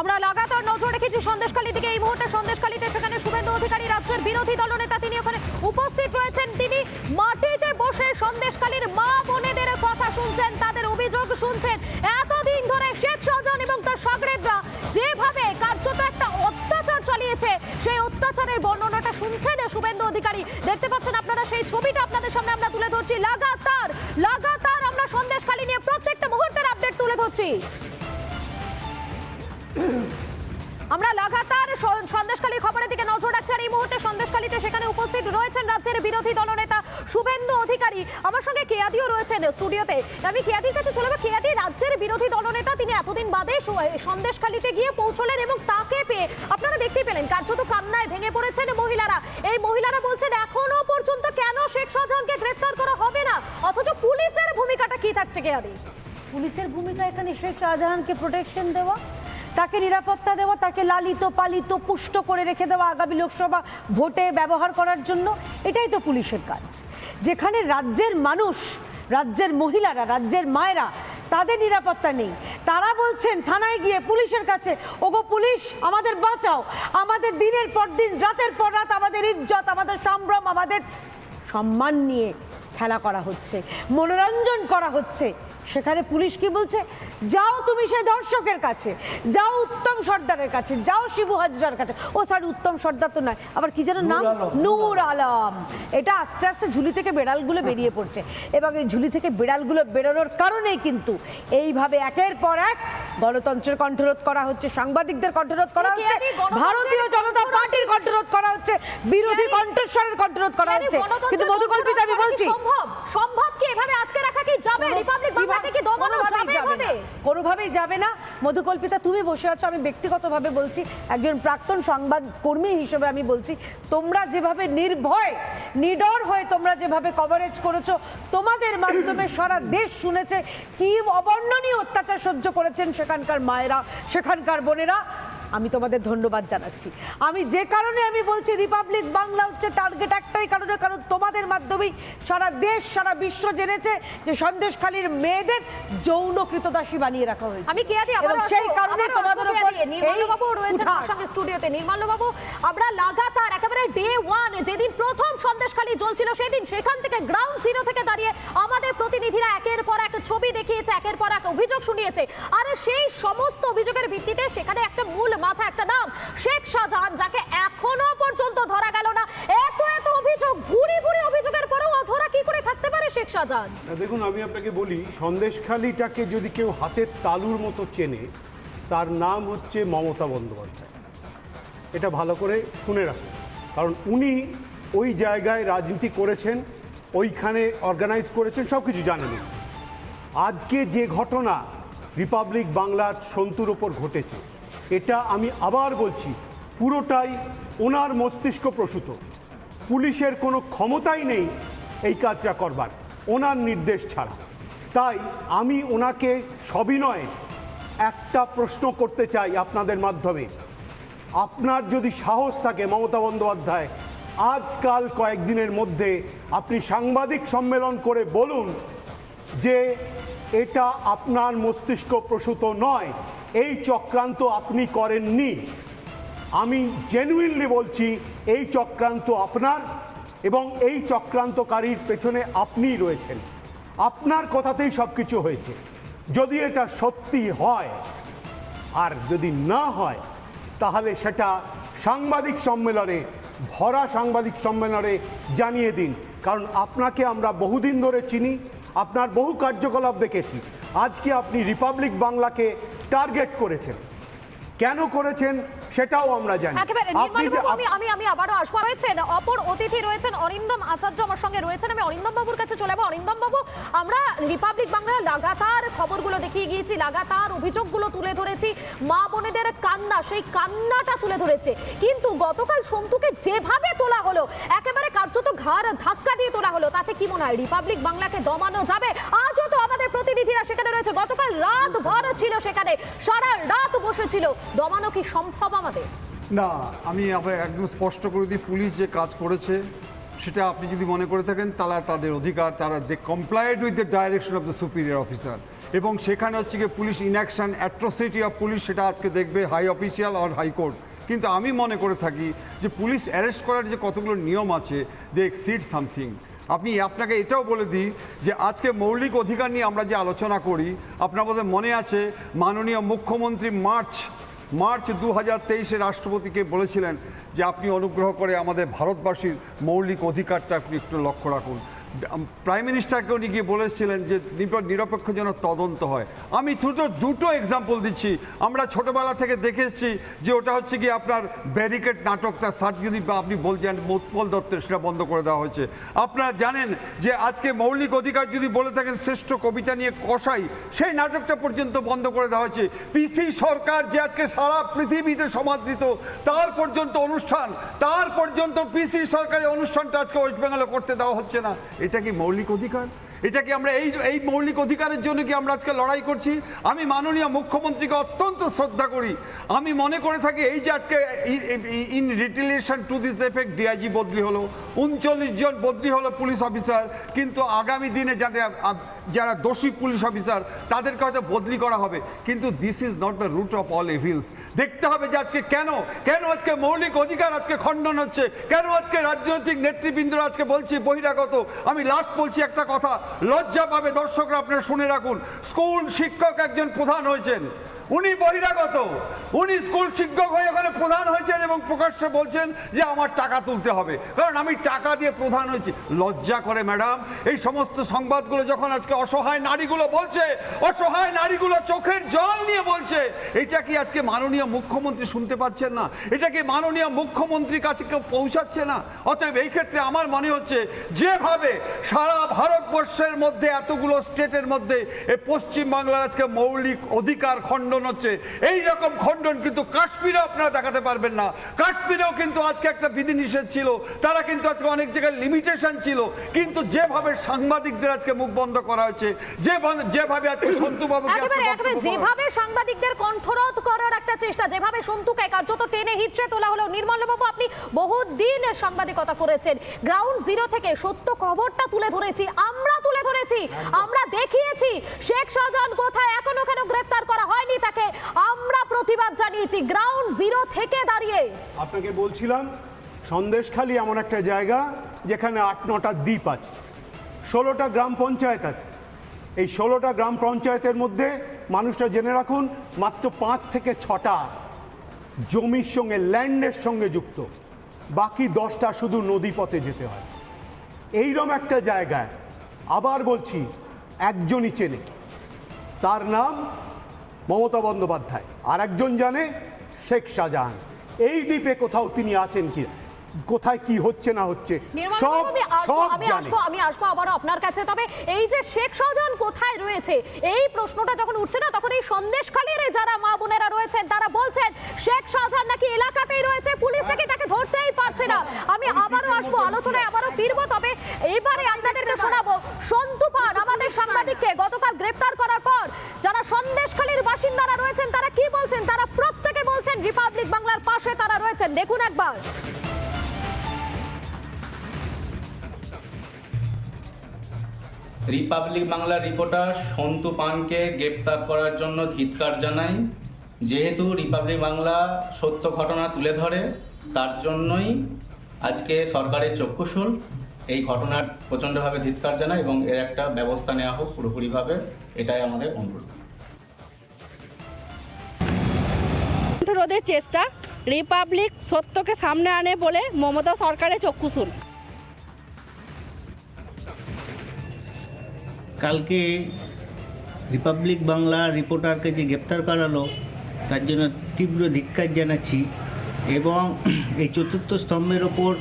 আমরা লাগাতার নজর রেখেছি সন্দেশখালী দিকে। এই মুহূর্তে সন্দেশখালীতে সেখানে শুভেন্দু অধিকারী, রাজ্যের বিরোধী দলনেতা তিনি ওখানে উপস্থিত রয়েছেন। তিনি মাটিতে বসে সন্দেশখালীর মা বোনেদের কথা শুনছেন, তাদের অভিযোগ শুনছেন। এতদিন ধরে শেখ শাহজাহান এবং তার সাগরেদরা যেভাবে কার্যত একটা অত্যাচার চালিয়েছে, সেই অত্যাচারের বর্ণনাটা শুনছেন শুভেন্দু অধিকারী। দেখতে পাচ্ছেন আপনারা সেই ছবিটা আপনাদের সামনে আমরা তুলে ধরছি। লাগাতার লাগাতার আমরা সন্দেশখালী নিয়ে প্রত্যেকটা মুহূর্তের আপডেট তুলে ধরছি। আমরা লাগাতার সন্দেশখালীর খবরের দিকে নজর রাখছি আর এই মুহূর্তে সন্দেশখালীতে সেখানে উপস্থিত রয়েছেন রাজ্যের বিরোধী দলনেতা শুভেন্দু অধিকারী। আমার সঙ্গে কেয়াদিও রয়েছেন স্টুডিওতে। আমি কেয়াদির কাছে চলে যাব। কেয়াদি, রাজ্যের বিরোধী দলনেতা তিনি এতদিন বাদে সন্দেশখালীতে গিয়ে পৌঁছলেন এবং তাকে পেয়ে আপনারা দেখতেই পেলেন কার্যত কান্নায় ভেঙে পড়েছেন মহিলারা। এই মহিলারা বলছেন, এখনও পর্যন্ত কেন শেখ শাহজাহানকে গ্রেফতার করা হবে না? অথচ পুলিশের ভূমিকাটা কি থাকছে কেয়াদি? পুলিশের ভূমিকা এখানে শেখ শাহজাহানকে প্রোটেকশন দেওয়া? তাকে নিরাপত্তা দেওয়া, তাকে লালিত, পালিত, পুষ্ট করে রেখে দেওয়া আগামী লোকসভা ভোটে ব্যবহার করার জন্য, এটাই তো পুলিশের কাজ। যেখানে রাজ্যের মানুষ, রাজ্যের মহিলারা, রাজ্যের মায়েরা তাদের নিরাপত্তা নেই। তারা বলছেন, থানায় গিয়ে পুলিশের কাছে, ওগো পুলিশ, আমাদের বাঁচাও। আমাদের দিনের পর দিন, রাতের পর রাত, আমাদের ইজ্জত, আমাদের সম্ভ্রম, আমাদের সম্মান নিয়ে খেলা করা হচ্ছে মনোরঞ্জন করা হচ্ছে। সেখানে পুলিশ কি বলছে? যাও তুমি সেই দর্শকের কাছে যাও উত্তম সর্দারের কাছে যাও শিবু হাজরার কাছে। ও স্যার উত্তম সর্দার তো নয় আবার কি যেন নাম? নূর আলম এটা আস্তে আস্তে ঝুলি থেকে বেড়ালগুলো বেরিয়ে পড়ছে। এবং এই ঝুলি থেকে বেড়ালগুলো বেরোনোর কারণেই কিন্তু এইভাবে একের পর এক গণতন্ত্রের কণ্ঠরোধ করা হচ্ছে সাংবাদিকদের কণ্ঠরোধ করা হচ্ছে ভারতীয় জনতা পার্টির কণ্ঠরোধ করা হচ্ছে বিরোধী কণ্ঠস্বরের কণ্ঠরোধ করা হচ্ছে। কিন্তু মধুকল্পিতা বলছি। সম্ভব সম্ভব কি এভাবে আটকে রাখা কি যাবে? রিপাবলিক বাংলাকে কি দমানো যাবে এভাবে? কোনোভাবেই যাবে না। মধুকল্পিতা তুমি বসে আছো আমি ব্যক্তিগতভাবে বলছি একজন প্রাক্তন সংবাদ কর্মী হিসেবে আমি বলছি তোমরা যেভাবে নির্ভয় নিডর হয়ে তোমরা যেভাবে কভারেজ করেছ তোমাদের মাধ্যমে সারা দেশ শুনেছে কি অবর্ণনীয় অত্যাচার সহ্য করেছেন সেখানকার মায়েরা সেখানকার বোনেরা। আমি তোমাদের ধন্যবাদ জানাচ্ছি। আমি যে কারণে আমি বলছি রিপাবলিক বাংলা হচ্ছে টার্গেট একটাই কারণে কারণ তোমাদের মাধ্যমেই সারা দেশ সারা বিশ্ব জেনেছে যে সন্দেশখালীর মেয়েদের যৌন কৃতদাসী বানিয়ে রাখা হয়েছে। আমি কেয়াদি আবার সেই কারণে তোমাদের উপর নির্মল এই বাবু রয়েছেন আমার সঙ্গে স্টুডিওতে। নির্মল বাবু আমরা লাগাতার একেবারে ডে ওয়ান যেদিন প্রথম সন্দেশখালী জ্বলছিল সেদিন সেখান থেকে গ্রাউন্ড জিরো থেকে দাঁড়িয়ে আমাদের প্রতিনিধিরা একের পর এক ছবি দেখিয়েছে একের পর এক অভিযোগ শুনিয়েছে। আর সেই সমস্ত অভিযোগের ভিত্তিতে সেখানে একটা মূল মাথা একটা নাম শেখ শাহজাহান, যাকে এখনও পর্যন্ত ধরা গেল না, এত এত অভিযোগ, ভুরি ভুরি অভিযোগের পরেও অধরা কি করে থাকতে পারে শেখ শাহজাহান? দেখুন, আমি আপনাকে বলি, সন্দেশখালিটাকে যদি কেউ হাতের তালুর মতো চেনে, তার নাম হচ্ছে মমতা বন্দ্যোপাধ্যায়। এটা ভালো করে শুনে রাখুন। কারণ উনি ওই জায়গায় রাজনীতি করেছেন, ওইখানে অর্গানাইজ করেছেন সব কিছু জানেন আজকে যে ঘটনা রিপাবলিক বাংলার সন্তুর ওপর ঘটেছে এটা আমি আবার বলছি, পুরোটাই ওনার মস্তিষ্ক প্রসূত। পুলিশের কোনো ক্ষমতাই নেই এই কাজটা করবার, ওনার নির্দেশ ছাড়া। তাই আমি ওনাকে সবিনয়ে একটা প্রশ্ন করতে চাই আপনাদের মাধ্যমে। আপনার যদি সাহস থাকে মমতা বন্দ্যোপাধ্যায়, আজকাল কয়েকদিনের মধ্যে আপনি সাংবাদিক সম্মেলন করে বলুন যে এটা আপনার মস্তিষ্ক প্রসূত নয় এই চক্রান্ত আপনি করেননি। আমি জেনুইনলি বলছি, এই চক্রান্ত আপনার এবং এই চক্রান্তকারীর পেছনে আপনিই রয়েছেন। আপনার কথাতেই সব কিছু হয়েছে। যদি এটা সত্যি হয়, আর যদি না হয়, তাহলে সেটা সাংবাদিক সম্মেলনে, ভরা সাংবাদিক সম্মেলনে জানিয়ে দিন। কারণ আপনাকে আমরা বহুদিন ধরে চিনি, আপনার বহু কার্যকলাপ দেখেছি। আজকে আপনি রিপাবলিক বাংলাকে টার্গেট করেছেন। কেন করেছেন সেটাও আমরা জানি। আমি আমি আমি আবারও আসব। রয়েছেন অপর অতিথি রয়েছেন অরিন্দম আচার্য আমার সঙ্গে রয়েছেন। আমি অরিন্দম বাবুর কাছে চলে যাব। অরিন্দম বাবু আমরা রিপাবলিক বাংলা লাগাতার দেখিয়ে গিয়েছি, লাগাতার অভিযোগগুলো তুলে ধরেছি। মা বোনেদের কান্না, সেই কান্নাটা তুলে ধরেছে। কিন্তু গতকাল সন্তুকে যেভাবে তোলা হলো, একেবারে কার্যত ঘাড় ধাক্কা দিয়ে তোলা হলো, তাতে কি মনে হয় রিপাবলিক বাংলাকে দমানো যাবে? আজও তো আমাদের প্রতিনিধিরা সেখানে রয়েছে। গতকাল রাত ভর ছিল সেখানে, সারা রাত বসেছিল। দমানো কি সম্ভব আমাদের? না, আমি আবার একদম স্পষ্ট করে দিই, পুলিশ যে কাজ করেছে, সেটা আপনি যদি মনে করে থাকেন তাহলে তাদের অধিকার, তারা they complied with the direction of the superior officer এবং সেখানে হচ্ছে গিয়ে police inaction atrocity of police সেটা আজকে দেখবে হাই অফিসিয়াল আর হাইকোর্ট কিন্তু আমি মনে করে থাকি যে পুলিশ অ্যারেস্ট করার যে কতগুলো নিয়ম আছে দে এক্সিড সামথিং আপনি আপনাকে এটাও বলে দিই যে আজকে মৌলিক অধিকার নিয়ে আমরা যে আলোচনা করি আপনার বোধহয় মনে আছে মাননীয় মুখ্যমন্ত্রী মার্চ মার্চ দু হাজার তেইশে রাষ্ট্রপতিকে বলেছিলেন যে আপনি অনুগ্রহ করে আমাদের ভারতবাসীর মৌলিক অধিকারটা আপনি একটু লক্ষ্য রাখুন। প্রাইম মিনিস্টারকে উনি গিয়ে বলেছিলেন যে নিরপেক্ষ যেন তদন্ত হয়। আমি দুটো দুটো এক্সাম্পল দিচ্ছি। আমরা ছোটবেলা থেকে দেখে এসেছি যে ওটা হচ্ছে কি আপনার ব্যারিকেড নাটকটা সার্জরি বা আপনি বলছেন মোৎপল দত্তের, সেটা বন্ধ করে দেওয়া হয়েছে। আপনারা জানেন যে আজকে মৌলিক অধিকার যদি বলে থাকেন, শ্রেষ্ঠ কবিতা নিয়ে কষাই, সেই নাটকটা পর্যন্ত বন্ধ করে দেওয়া হয়েছে। পিসি সরকার যে আজকে সারা পৃথিবীতে সমাদৃত, তার পর্যন্ত অনুষ্ঠান, তার পর্যন্ত পিসি সরকারের অনুষ্ঠানটা আজকে ওয়েস্ট বেঙ্গলে করতে দেওয়া হচ্ছে না। এটা কি মৌলিক অধিকার? এটা কি আমরা এই এই মৌলিক অধিকারের জন্য কি আমরা আজকে লড়াই করছি? আমি মাননীয় মুখ্যমন্ত্রীকে অত্যন্ত শ্রদ্ধা করি। আমি মনে করে থাকি এই যে আজকে in retaliation to this effect DIG বদলি হলো, উনচল্লিশ জন বদলি হলো পুলিশ অফিসার, কিন্তু আগামী দিনে যাতে যারা দোষী পুলিশ অফিসার, তাদেরকে হয়তো বদলি করা হবে। কিন্তু this is not the root of all evils দেখতে হবে যে আজকে কেন? কেন আজকে মৌলিক অধিকার আজকে খণ্ডন হচ্ছে? কেন আজকে রাজনৈতিক নেতৃবৃন্দরা আজকে বলছি বহিরাগত? আমি লাস্ট বলছি একটা কথা। লজ্জা পাবে দর্শকরা আপনারা শুনে রাখুন। স্কুল শিক্ষক একজন প্রধান হয়েছেন। উনি বহিরাগত। উনি স্কুল শিক্ষক হয়ে ওখানে প্রধান হয়েছেন এবং প্রকাশ্যে বলছেন যে আমার টাকা তুলতে হবে। কারণ আমি টাকা দিয়ে প্রধান হয়েছি। লজ্জা করে, ম্যাডাম। এই সমস্ত সংবাদগুলো যখন আজকে অসহায় নারীগুলো বলছে, অসহায় নারীগুলো চোখের জল নিয়ে বলছে, এটা কি আজকে মাননীয় মুখ্যমন্ত্রী শুনতে পাচ্ছেন না? এটা কি মাননীয় মুখ্যমন্ত্রীর কাছে কেউ পৌঁছাচ্ছে না? অতএব এই ক্ষেত্রে আমার মনে হচ্ছে, যেভাবে সারা ভারতবর্ষের মধ্যে এতগুলো স্টেটের মধ্যে এই পশ্চিমবাংলার আজকে মৌলিক অধিকার খণ্ডন হচ্ছে। এই রকম খণ্ডন কিন্তু কাশ্মীরে আপনারা দেখাতে পারবেন না। কাশ্মীরেও কিন্তু আজকে একটা বিধিনিষেধ ছিল। তারা কিন্তু আজকে অনেক জায়গায় লিমিটেশন ছিল। কিন্তু যেভাবে সাংবাদিকদের আজকে মুখ বন্ধ করা হয়েছে যে যেভাবে আজকে বলা- যেভাবে সাংবাদিকদের কণ্ঠরোধ করার একটা চেষ্টা যেভাবে সন্তুকে কার্যত টেনে হিচড়ে তোলা হলো নির্মলবাবু আপনি বহুদিন সাংবাদিকতা করেছেন। গ্রাউন্ড জিরো থেকে সত্য খবরটা তুলে ধরেছি আমরা তুলে ধরেছি আমরা দেখিয়েছি। শেখ শাহজাহান কোথায় এখনও কেন গ্রেফতার করা হয়নি তাকে আমরা প্রতিবাদ জানিয়েছি। গ্রাউন্ড জিরো থেকে দাঁড়িয়ে। আপনাকে বলছিলাম, সন্দেশখালি এমন একটা জায়গা যেখানে আট, নটা দ্বীপ আছে, ষোলোটা গ্রাম পঞ্চায়েত আছে। এই ষোলোটা গ্রাম পঞ্চায়েতের মধ্যে মানুষরা জেনে রাখুন, মাত্র পাঁচ থেকে ছটা জমির সঙ্গে, ল্যান্ডের সঙ্গে যুক্ত। বাকি দশটা শুধু নদীপথে যেতে হয়। এইরকম একটা জায়গায় আবার বলছি, একজনই চেনে। তার নাম মমতা বন্দ্যোপাধ্যায়। আর একজন জানে শেখ শাহজাহান। এই দ্বীপে কোথাও তিনি আছেন কি? কোথায় কি হচ্ছে না হচ্ছে? সব আমি আসব সব আমি আসব আমি আসব আবারও আপনার কাছে। তবে এই যে শেখ শাহজাহান কোথায় রয়েছে এই প্রশ্নটা যখন উঠছে না তখন এই সন্দেশখালীর যারা মা বোনেরা রয়েছেন তারা বলছেন শেখ শাহজাহান নাকি এলাকাতেই রয়েছে পুলিশ নাকি তাকে ধরতেই পারছে না। আমি আবারও আসব আলোচনায় আবারও ফিরবো তবে এবারে আপনাদেরকে শোনাবো। সন্তু পান আমাদের সাংবাদিককে গতকাল গ্রেফতার করার পর যারা সন্দেশখালীর বাসিন্দারা রয়েছেন তারা কি বলছেন তারা প্রত্যেকে বলছেন রিপাবলিক বাংলার পাশে দেখুন একবার। রিপাবলিক বাংলার রিপোর্টার সন্তু পানকে গ্রেপ্তার করার জন্য ধিৎকার জানাই। যেহেতু রিপাবলিক বাংলা সত্য ঘটনা তুলে ধরে তার জন্যই আজকে সরকারের চক্ষুশূল এই ঘটনার প্রচণ্ডভাবে ধিৎকার জানায় এবং এর একটা ব্যবস্থা নেওয়া হোক পুরোপুরিভাবে এটাই আমাদের অনুরোধ। রোধের চেষ্টা। রিপাবলিক সত্যকে সামনে আনে বলে মমতা সরকারের চক্ষুশুল কালকে রিপাবলিক বাংলা রিপোর্টারকে যে গ্রেপ্তার করালো, তার জন্য তীব্র ধিক্কার জানাচ্ছি এবং এই চতুর্থ স্তম্ভের ওপর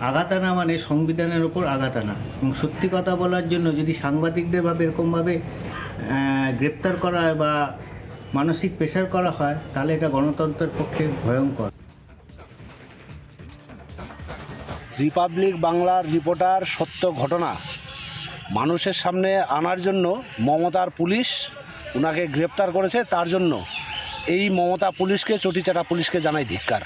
আঘাত আনা মানে সংবিধানের ওপর আঘাত আনা এবং সত্যি কথা বলার জন্য যদি সাংবাদিকদের ভাবে এরকমভাবে গ্রেপ্তার করা হয় বা মানসিক প্রেশার করা হয়, তাহলে এটা গণতন্ত্রের পক্ষে ভয়ঙ্কর। রিপাবলিক বাংলার রিপোর্টার সত্য ঘটনা। মানুষের সামনে আনার জন্য মমতার পুলিশ ওনাকে গ্রেপ্তার করেছে, তার জন্য। এই মমতা পুলিশকে, চটিচাটা পুলিশকে জানাই ধিক্কার।